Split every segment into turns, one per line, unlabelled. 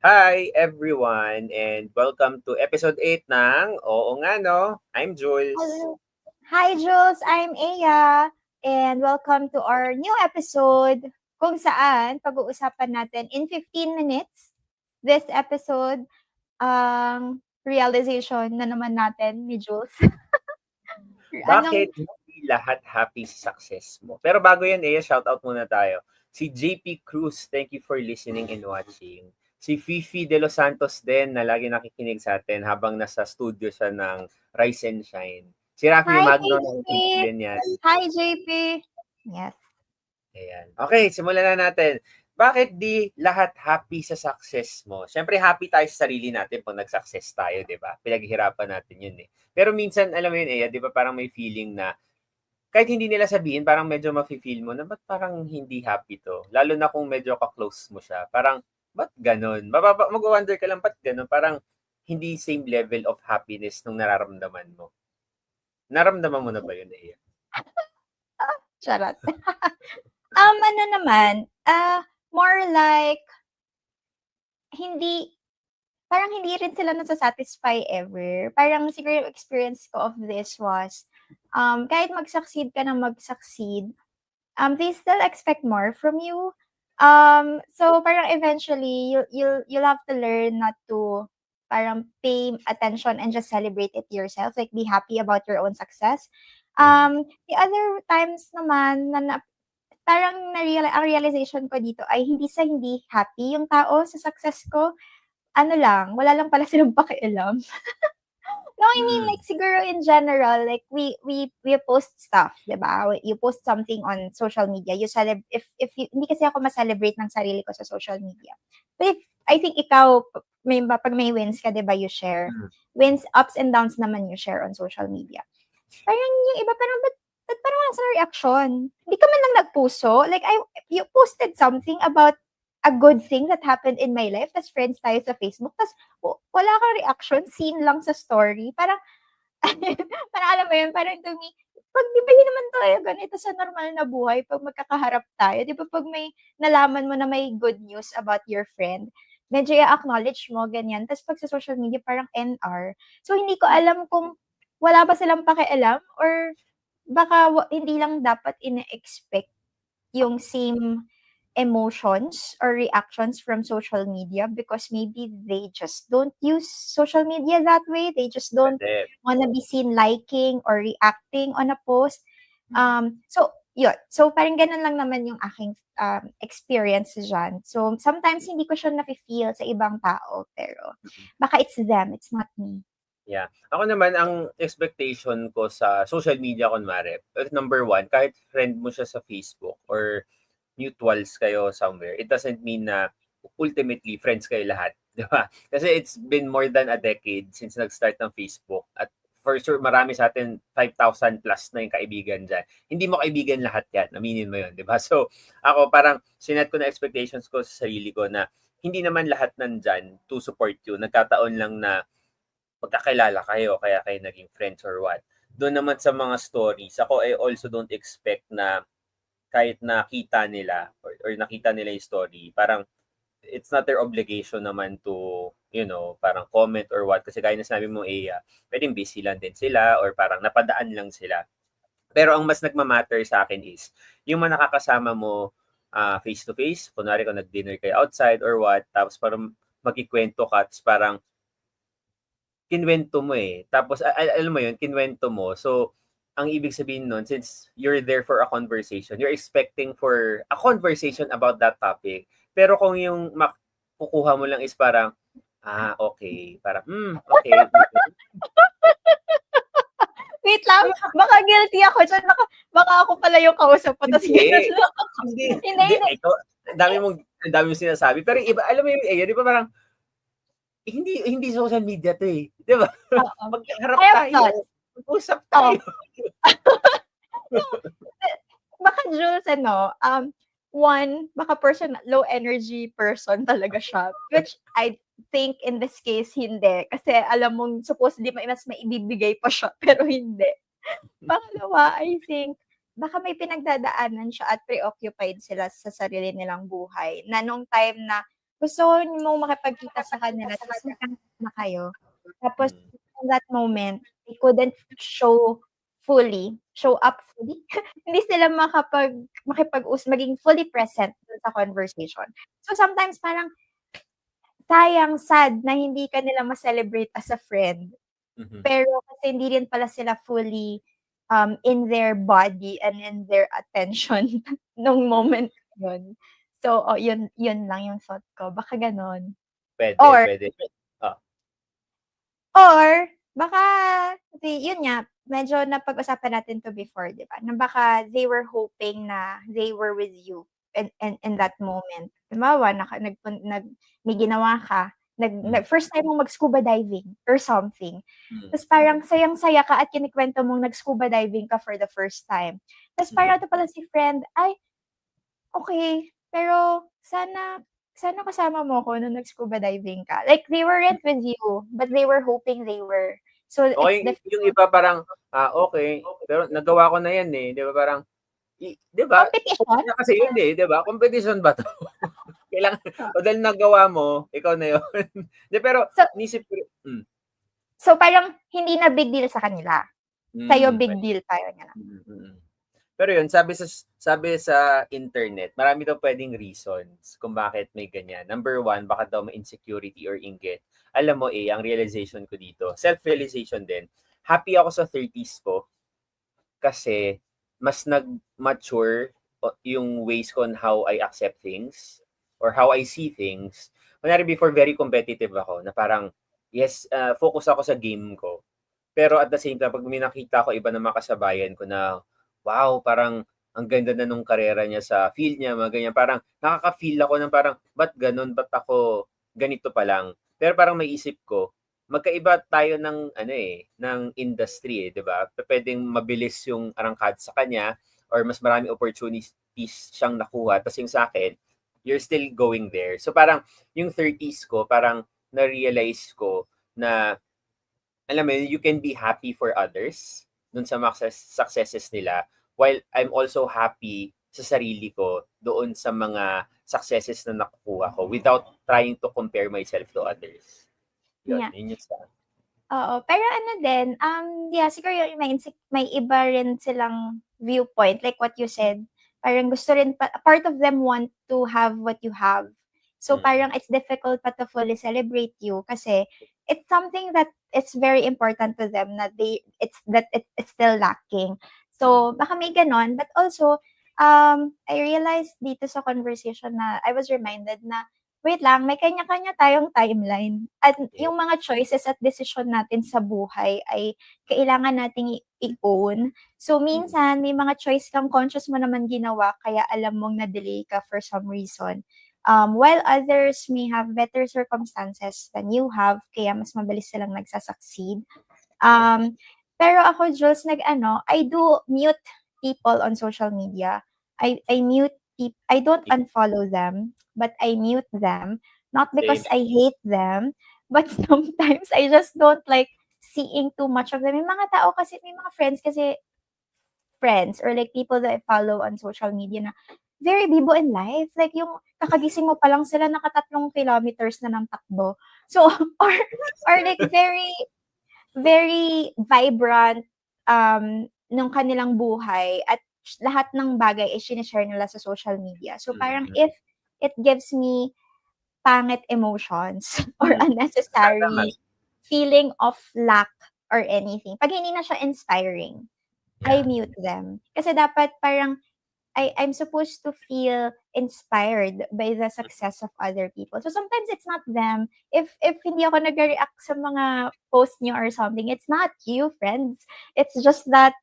Hi everyone and welcome to episode 8 ng Oo nga no. I'm Jules.
Hello. Hi Jules, I'm Aya and welcome to our new episode kung saan pag-uusapan natin in 15 minutes this episode ang realization na naman natin ni Jules. Anong-
Bakit hindi lahat happy sa success mo? Pero bago yan, Aya, shout out muna tayo. Si JP Cruz, thank you for listening and watching. Si Fifi De Los Santos din na lagi nakikinig sa atin habang nasa studio siya ng Rise and Shine. Si Rafi
Hi,
Magno
JP.
din yan.
Hi JP. Yes.
Ayan. Okay, simulan na natin. Bakit di lahat happy sa success mo? Siyempre, happy tayo sa sarili natin pag nag-success tayo, di ba? Pinaghihirapan natin yun eh. Pero minsan, alam mo yun, eh, di ba parang may feeling na kahit hindi nila sabihin, parang medyo mafe-feel mo na ba't parang hindi happy to? Lalo na kung medyo ka-close mo siya. Parang, ba't ganun? Mababa, mag-wonder ka lang, ba't ganun? Parang hindi same level of happiness nung nararamdaman mo. Naramdaman mo na ba yun, Ea?
Charot. um, ano naman, ah, more like, hindi, parang hindi rin sila nasa-satisfy ever. Parang siguro experience ko of this was, um, kahit mag-succeed ka na mag-succeed, um, they still expect more from you. Um, so parang eventually, you, you'll, you'll have to learn not to parang pay attention and just celebrate it yourself. Like, be happy about your own success. Um, the other times naman na, na parang na-real, ang realization ko dito ay hindi sa hindi happy yung tao sa success ko. Ano lang, wala lang pala silang pakialam. no, I mean
Mm.
like siguro in general, like we we we post stuff, 'di ba? You post something on social media. You celeb if if you, hindi kasi ako ma-celebrate ng sarili ko sa social media. But if, I think ikaw may pag may wins ka, 'di ba, you share.
Mm.
Wins, ups and downs naman you share on social media. Parang yung iba parang ba't, ba't parang wala sa reaction? Hindi ka man lang nagpuso. Like, I, you posted something about a good thing that happened in my life. Tapos friends tayo sa Facebook. Tapos w- wala kang reaction. Scene lang sa story. Parang, parang alam mo yun, parang to me, pag di ba yun naman tayo ganito sa normal na buhay, pag magkakaharap tayo, di ba pag may nalaman mo na may good news about your friend, medyo i-acknowledge mo, ganyan. Tapos pag sa social media, parang NR. So, hindi ko alam kung wala ba silang pakialam or baka hindi lang dapat ine-expect yung same emotions or reactions from social media because maybe they just don't use social media that way. They just don't want to be seen liking or reacting on a post. Um, so, yun. So, parang ganun lang naman yung aking um, experience dyan. So, sometimes hindi ko siya nafe-feel sa ibang tao, pero baka it's them, it's not me.
Ako naman, ang expectation ko sa social media, kunwari, number one, kahit friend mo siya sa Facebook or mutuals kayo somewhere, it doesn't mean na ultimately friends kayo lahat. Di ba? Kasi it's been more than a decade since nag-start ng Facebook. At for sure, marami sa atin, 5,000 plus na yung kaibigan dyan. Hindi mo kaibigan lahat yan. Aminin mo yun, di ba? So, ako parang sinet ko na expectations ko sa sarili ko na hindi naman lahat nandyan to support you. Nagkataon lang na magkakilala kayo, kaya kayo naging friends or what. Doon naman sa mga stories, ako I also don't expect na kahit nakita nila or, or nakita nila yung story, parang it's not their obligation naman to, you know, parang comment or what. Kasi gaya na sinabi mo, Ea, pwedeng busy lang din sila or parang napadaan lang sila. Pero ang mas nagmamatter sa akin is, yung mga nakakasama mo ah, face to face, kunwari kung nag-dinner kayo outside or what, tapos parang magkikwento ka, tapos parang kinwento mo eh. Tapos, a- a- alam mo yun, kinwento mo. So, ang ibig sabihin nun, since you're there for a conversation, you're expecting for a conversation about that topic. Pero kung yung makukuha mo lang is parang, ah, okay. Parang, hmm, okay.
Wait lang, baka guilty ako dyan. Baka, baka ako pala yung kausap ko. Tapos
Hindi. hindi,
Hindi,
hindi, ang dami mong, dami mong sinasabi. Pero iba, alam mo yung, eh, di ba parang, hindi, hindi social media to eh. Di ba? Magharap tayo.
thoughts.
Mag-usap tayo.
Baka Jules, ano, um, one, baka person, low energy person talaga siya. Which I think in this case, hindi. Kasi alam mong supposedly may mas maibibigay pa siya, pero hindi. Pangalawa, I think, baka may pinagdadaanan siya at preoccupied sila sa sarili nilang buhay. Na nung time na gusto mo makipagkita sa kanila tapos na kayo. Tapos
Mm.
in that moment, couldn't show fully, show up fully. Hindi sila makapag makipag-us maging fully present sa conversation. So sometimes parang sayang, sad na hindi ka nila ma-celebrate as a friend.
Mhm.
Pero kasi hindi rin pala sila fully um, in their body and in their attention nung moment yun. So, oh, yun, yun lang yung thought ko. Baka ganon.
Pwede,
Or-
pwede.
Or, baka, yun nga, medyo napag-usapan natin to before, di ba? Na baka they were hoping na they were with you in, in, in that moment. Diba, naka, nag, nag, may ginawa ka, nag,
Mm.
nag, first time mong mag-scuba diving or something.
Mm.
Tapos parang sayang-saya ka at kinikwento mong nag-scuba diving ka for the first time. Tapos parang ito pala si friend, ay, okay, pero sana, sana kasama mo ako nung nag-scuba diving ka. Like, they weren't with you, but they were hoping they were. So,
Okay,
it's
yung iba parang, ah, okay, pero nagawa ko na yan eh. Di ba parang, i- di ba?
competition.
Na kasi yun eh, di ba? Competition ba to? Kailangan, o dahil nagawa mo, ikaw na yun. di, pero,
So-
nisip ko, mm,
So, parang hindi na big deal sa kanila. Sa'yo,
mm,
big deal. Parang gano'n.
Mm, mm, mm. Pero yun, sabi sa sabi sa internet, marami daw pwedeng reasons kung bakit may ganyan. Number one, baka daw may insecurity or inggit. Alam mo eh, ang realization ko dito, self-realization din. Happy ako sa 30s ko kasi mas nag-mature yung ways ko on how I accept things or how I see things. Kunyari before, very competitive ako na parang, yes, uh, focus ako sa game ko. Pero at the same time, pag may nakita ko iba na makasabayan ko na, wow, parang ang ganda na nung karera niya sa field niya, mga ganyan. Parang nakaka-feel ako ng parang, ba't ganun? Ba't ako ganito pa lang? Pero parang may isip ko, magkaiba tayo ng ano eh, ng industry eh, 'di ba? Pwedeng mabilis yung arangkad sa kanya or mas marami opportunities siyang nakuha. Tapos yung sa akin, you're still going there. So parang yung 30s ko, parang na-realize ko na alam mo, you can be happy for others dun sa successes nila while I'm also happy sa sarili ko doon sa mga successes na nakukuha ko without trying to compare myself to others. Yun,
Yeah.
yun yung sa
Oo. Pero ano din, um, yeah, siguro yung may, may iba rin silang viewpoint. Like what you said, parang gusto rin, pa, part of them want to have what you have. So
Mm.
parang it's difficult pa to fully celebrate you kasi it's something that it's very important to them na they, it's, that it, it's still lacking. So baka may ganon, but also, um, I realized dito sa conversation na I was reminded na wait lang, may kanya-kanya tayong timeline. At yung mga choices at decision natin sa buhay ay kailangan nating i-own. So, minsan, may mga choice kang conscious mo naman ginawa, kaya alam mong na-delay ka for some reason. Um, while others may have better circumstances than you have, kaya mas mabilis silang nagsasucceed. Um, pero ako, Jules, nag-ano, I do mute people on social media. I, I mute peop- I don't unfollow them, but I mute them. Not because. I hate them, but sometimes I just don't like seeing too much of them. May mga tao kasi, may mga friends kasi, friends or like people that I follow on social media na very bibo in life. Like yung kakagising mo pa lang sila nakatatlong kilometers na ng takbo. So, or, or like very, very vibrant um, nung kanilang buhay at lahat ng bagay ay sinishare nila sa social media. So parang
Mhm.
if it gives me pangit emotions or
Mm.
unnecessary feeling of lack or anything, pag hindi na siya inspiring, I
Yeah.
mute them. Kasi dapat parang I, I'm supposed to feel inspired by the success of other people. So sometimes it's not them. If if hindi ako nag-react sa mga post niyo or something, it's not you, friends. It's just that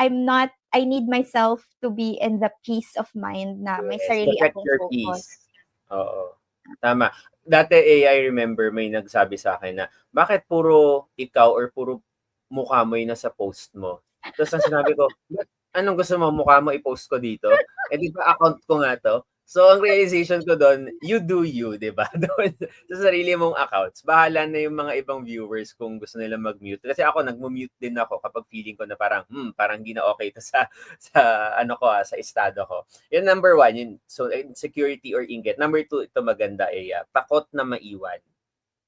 I'm not, I need myself to be in the peace of mind na may
Yes,
sarili akong
your
focus.
peace. Oo. Tama. Dati eh, I remember may nagsabi sa akin na, bakit puro ikaw or puro mukha mo yung nasa post mo? Tapos ang sinabi ko, "Ba't anong gusto mo mukha mo i-post ko dito? Eh di ba account ko nga to? So, ang realization ko doon, you do you, di ba? Doon sa sarili mong accounts. Bahala na yung mga ibang viewers kung gusto nila mag-mute. Kasi ako, nag-mute din ako kapag feeling ko na parang, hmm, parang hindi na okay to sa, sa ano ko, ah, sa estado ko. Yun number one, yun, so insecurity or inggit. Number two, ito maganda, eh, ah, takot na maiwan.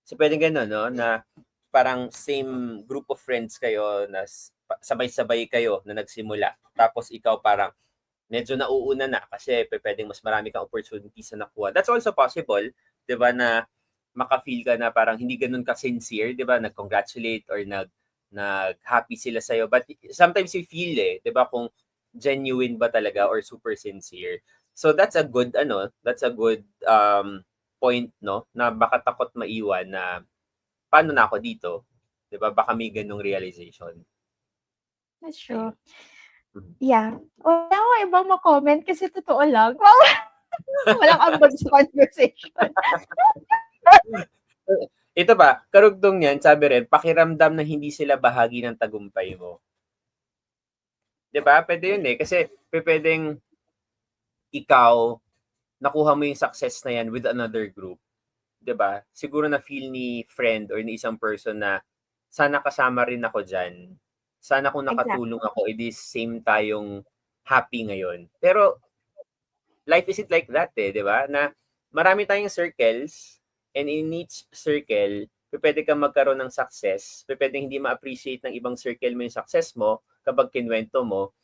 So, pwede gano'n, no? Na parang same group of friends kayo na sabay-sabay kayo na nagsimula. Tapos ikaw parang medyo nauuna na kasi pwedeng mas marami kang opportunities na nakuha. That's also possible, 'di ba, na maka-feel ka na parang hindi ganun ka sincere, 'di ba, nag-congratulate or nag nag-happy sila sa But sometimes you feel eh, 'di ba, kung genuine ba talaga or super sincere. So that's a good ano, that's a good um point no na baka takot maiwan na paano na ako dito, 'di ba? Baka may ganung realization.
That's true.
Mhm.
Yeah. Wala akong ibang ma-comment kasi totoo lang. Walang ambag sa conversation.
Ito ba, karugtong niyan, sabi rin, pakiramdam na hindi sila bahagi ng tagumpay mo. 'Di ba? Pwede yun eh. Kasi pwedeng ikaw, nakuha mo yung success na yan with another group. 'Di ba? Siguro na feel ni friend or ni isang person na sana kasama rin ako dyan. Sana kung nakatulong ako, edi same tayong happy ngayon. Pero life isn't like that eh, 'di ba? Na marami tayong circles and in each circle, pwede kang magkaroon ng success. Pwede hindi ma-appreciate ng ibang circle mo yung success mo kapag kinwento mo.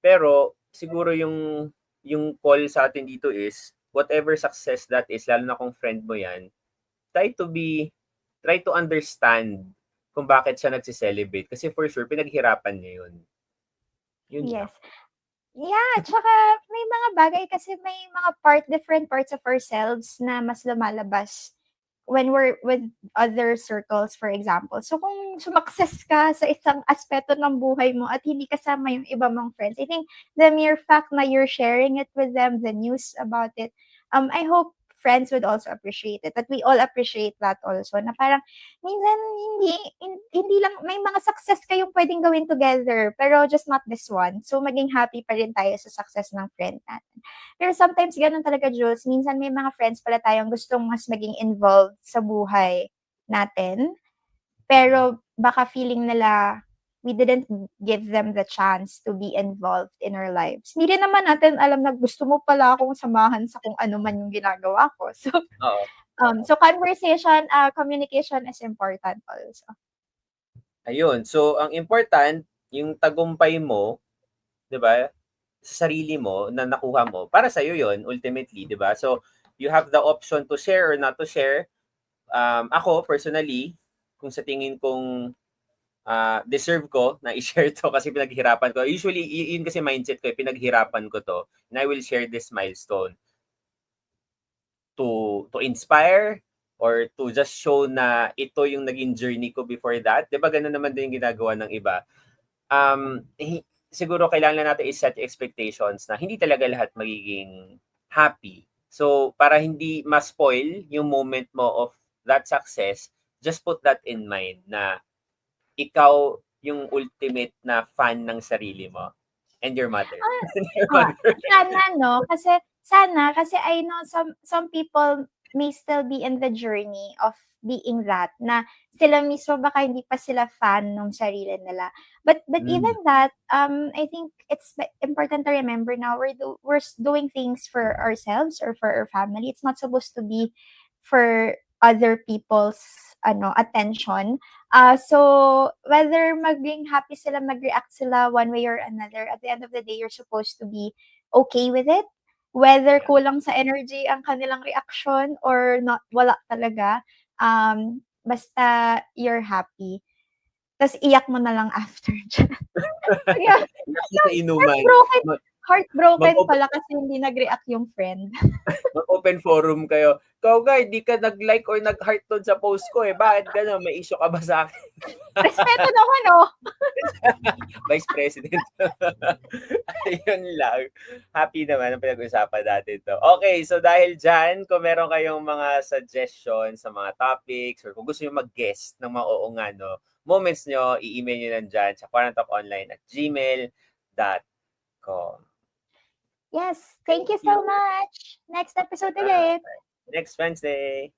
Pero siguro yung yung call sa atin dito is whatever success that is, lalo na kung friend mo yan, try to be, try to understand kung bakit siya nagsi-celebrate. Kasi for sure, pinaghirapan niya yun. Yun lang.
Yes. Yeah, tsaka may mga bagay kasi may mga part, different parts of ourselves na mas lumalabas when we're with other circles, for example. So kung sumakses ka sa isang aspeto ng buhay mo at hindi kasama yung iba mong friends, I think the mere fact na you're sharing it with them, the news about it, um, I hope friends would also appreciate it. That we all appreciate that also. Na parang, minsan, hindi, hin- hindi lang, may mga success kayong pwedeng gawin together, pero just not this one. So, maging happy pa rin tayo sa success ng friend natin. Pero sometimes, ganun talaga, Jules. Minsan, may mga friends pala tayong gustong mas maging involved sa buhay natin. Pero, baka feeling nila, we didn't give them the chance to be involved in our lives. Hindi rin naman natin alam na gusto mo pala akong samahan sa kung ano man yung ginagawa ko. So,
Oo.
um, so conversation, uh, communication is important also.
Ayun. So, ang important, yung tagumpay mo, 'di ba? Sa sarili mo na nakuha mo, para sa iyo 'yon ultimately, 'di ba? So, you have the option to share or not to share. Um, ako personally, kung sa tingin kong ah, deserve ko na i-share to kasi pinaghirapan ko. Usually, yun kasi mindset ko, eh, pinaghirapan ko to. And I will share this milestone to to inspire or to just show na ito yung naging journey ko before that. 'Di ba ganun naman din yung ginagawa ng iba. Um siguro kailangan natin i-set expectations na hindi talaga lahat magiging happy. So para hindi ma-spoil yung moment mo of that success, just put that in mind na ikaw yung ultimate na fan ng sarili mo and your mother. And your
ah,
mother.
Sana, no? Kasi, sana, kasi I know some, some people may still be in the journey of being that, na sila mismo baka hindi pa sila fan ng sarili nila. But but
Mm.
even that, um, I think it's important to remember now we're do, we're doing things for ourselves or for our family. It's not supposed to be for other people's ano attention. Uh, so whether maging happy sila, mag-react sila one way or another, at the end of the day, you're supposed to be okay with it. Whether kulang sa energy ang kanilang reaction or not, wala talaga. Um, basta you're happy. Tapos iyak mo na lang after yeah,
Kasi sa inuman,
heartbroken, heartbroken
mag-
pala kasi hindi nag-react yung friend.
mag-open forum kayo. Ikaw, guy, di ka nag-like or nag-heart doon sa post ko eh. Bakit gano'n? May issue ka ba sa akin?
Respeto naman, oh.
Vice President. Ayun lang. Happy naman ang pinag-usapan natin to. Okay, so dahil dyan, kung meron kayong mga suggestions sa mga topics or kung gusto nyo mag-guest ng mga oo nga, no, moments nyo, i-email nyo lang dyan sa quarantalkonline at gmail.com.
Yes. Thank you so much. Next episode ulit.
Next Wednesday.